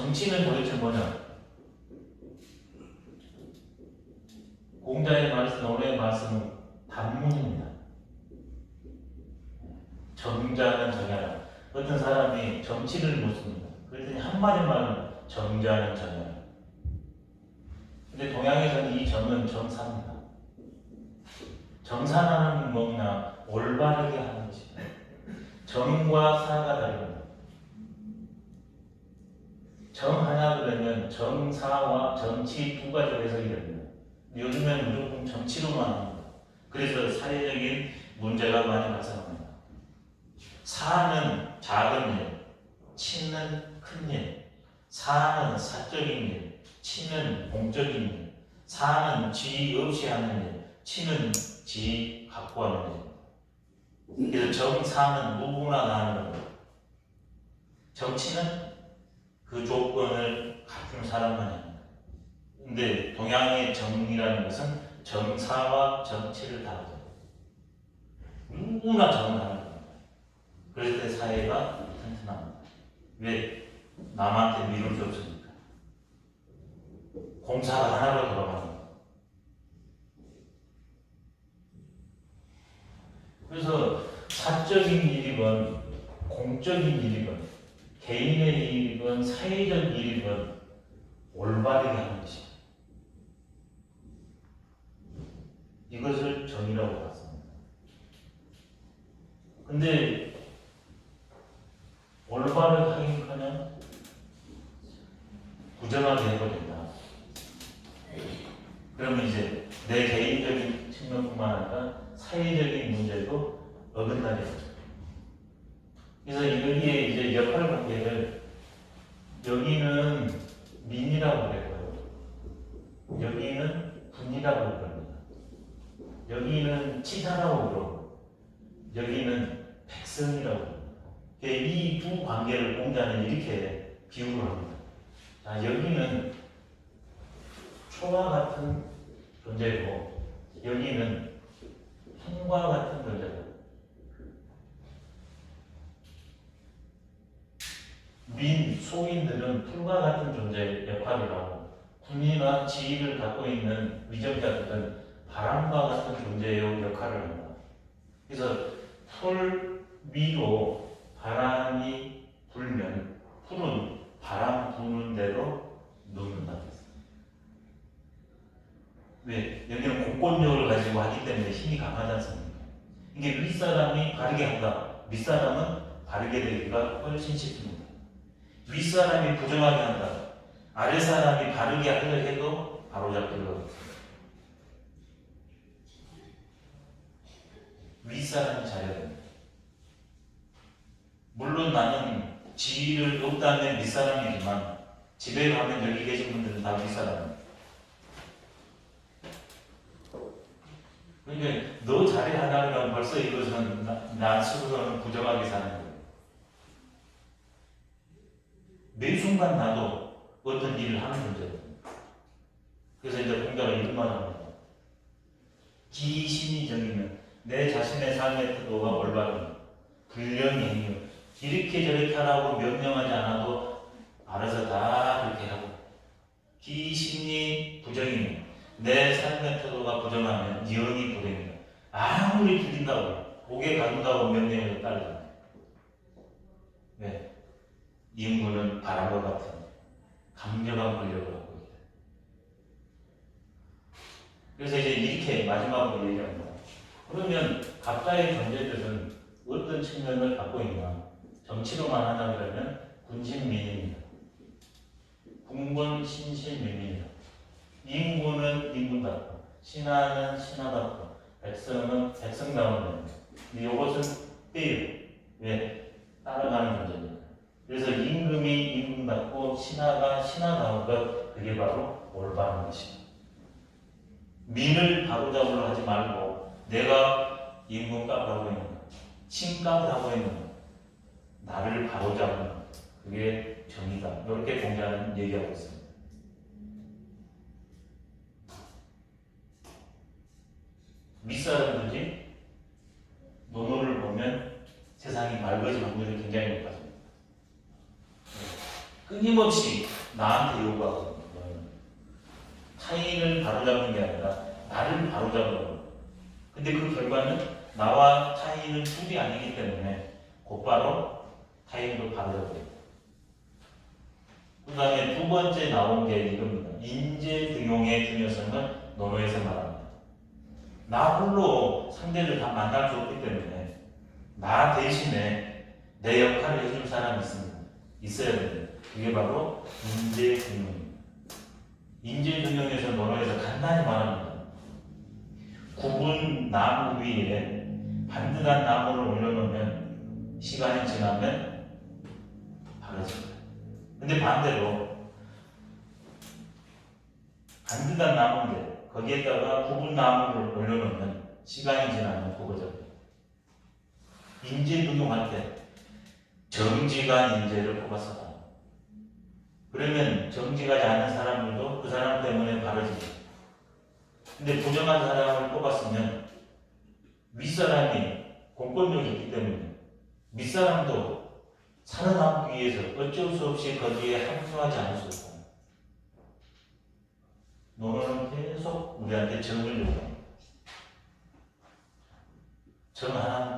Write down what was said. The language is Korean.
정치는 도대체 뭐냐? 공자의 말씀, 오래의 말씀은 단문입니다. 정자는 정야라. 어떤 사람이 정치를 묻습니다. 그랬더니 한마디만 정자는 정야라. 근데 동양에서는 이 정은 정사입니다. 정사라는 뭐냐? 올바르게 하는 것입니다. 정과 사가 다릅니다. 정 하나 그러면 정사와 정치 두 가지로 해석이 됩니다. 요즘에는 무조건 정치로만 합니다. 그래서 사회적인 문제가 많이 발생합니다. 사는 작은 일, 치는 큰 일, 사는 사적인 일, 치는 공적인 일, 사는 지 없이 하는 일, 치는 지 갖고 하는 일. 그래서 정사는 누구나 다 하는 겁니다. 정치는 그 조건을 갖춘 사람만이 합니다. 근데 동양의 정이라는 것은 정사와 정치를 다루죠. 누구나 하는 겁니다. 그럴 때 사회가 튼튼합니다. 왜? 남한테 미룰 게 없으니까. 공사가 하나로 돌아가는. 그래서 사적인 일이건 공적인 일이건 개인의 일이건 사회적 일이건 올바르게 하는 것입니다. 이것을 정의라고 봤습니다. 근데 올바르게 하긴커녕 부정하게 해버린다. 그러면 이제 내 개인적인 측면뿐만 아니라 사회적인 문제도 어긋나게 됩니다. 그래서 여기에 이제 역할 관계를 여기는 민이라고 그랬고요. 여기는 분이라고 그럽니다. 여기는 치사라고 그러고 여기는 백성이라고 그럽니다. 이 두 관계를 공자는 이렇게 비유를 합니다. 자, 여기는 초와 같은 존재고 여기는 힘과 같은 존재다. 민, 소인들은 풀과 같은 존재 역할을 하고 군이나 지위를 갖고 있는 위정자들은 바람과 같은 존재의 역할을 합니다. 그래서 풀 위로 바람이 불면 풀은 바람 부는 대로 녹는다. 왜? 여기는 공권력을 가지고 하기 때문에 힘이 강하지 않습니까? 이게 윗사람이 바르게 한다. 밑사람은 바르게 되기가 훨씬 쉽습니다. 윗사람이 부정하게 한다. 아랫사람이 바르게 하려 해도 바로잡히려고 합니다. 윗사람이 잘해야 됩니다. 물론 나는 지위를 없다면 윗사람이지만 집에 가면 여기 계신 분들은 다 윗사람입니다. 그러니까 너 잘해 하나면 벌써 이것은 나, 나 스스로는 부정하게 사는 거예요. 매 순간 나도 어떤 일을 하는 존재거든요. 그래서 이제 공자가 이런 말 합니다. 기신이 정이면 내 자신의 삶의 태도가 올바른 불령이 행위 이렇게 저렇게 하라고 명령하지 않아도 알아서 다 그렇게 하고 기신이 부정이면 내 삶의 태도가 부정하면 영이 불행이다. 아무리 틀린다고 고개 가둔다고 명령을 따르잖아요. 왜? 인구는 바람과 같은 강력한 권력을 갖고 있다. 그래서 이제 이렇게 마지막으로 얘기합니다. 그러면 각자의 존재들은 어떤 측면을 갖고 있나? 정치로만 하자 그러면 군신민입니다. 군군 신신민입니다. 인구는 인군답고 신하는 신하답고 백성은 백성다운. 근데 이것은 빼요. 왜? 따라가는 존재입니다. 그래서 임금답고 신하가 신하다운 것 그게 바로 올바른 것입니다. 민을 바로잡으려 하지 말고 내가 임금 값하고 있는 것, 신값을 하고 있는 것, 나를 바로잡는 것, 그게 정의다. 이렇게 공자는 얘기하고 있습니다. 윗사람들이 논어를 보면 세상이 맑아질 확률이 굉장히 높아집니다. 끊임없이 나한테 요구하거든요. 타인을 바로잡는 게 아니라 나를 바로잡는 근데 그 결과는 나와 타인은 둘이 아니기 때문에 곧바로 타인도 바로잡게 그 다음에 두 번째 나온 게 이겁니다. 인재 등용의 중요성을 논어에서 말합니다. 나 홀로 상대를 다 만날 수 없기 때문에 나 대신에 내 역할을 해줄 사람이 있습니다. 있어야 됩니다. 그게 바로 인재 등용입니다. 인재 등용에서 논어에서 간단히 말합니다. 굽은 나무 위에 반듯한 나무를 올려놓으면 시간이 지나면 바라집니다. 근데 반대로 반듯한 나무인데 거기에다가 굽은 나무를 올려놓으면 시간이 지나면 굽어져요. 인재 등용할 때 정직한 인재를 뽑았어라. 그러면 정직하지 않은 사람들도 그 사람 때문에 바라집니다. 근데 부정한 사람을 뽑았으면 윗사람이 공권력이 있기 때문에 윗사람도 살아남기 위해서 어쩔 수 없이 거기에 합류하지 않을 수 없다. 너는 계속 우리한테 정을 요구합니다. 정 하나는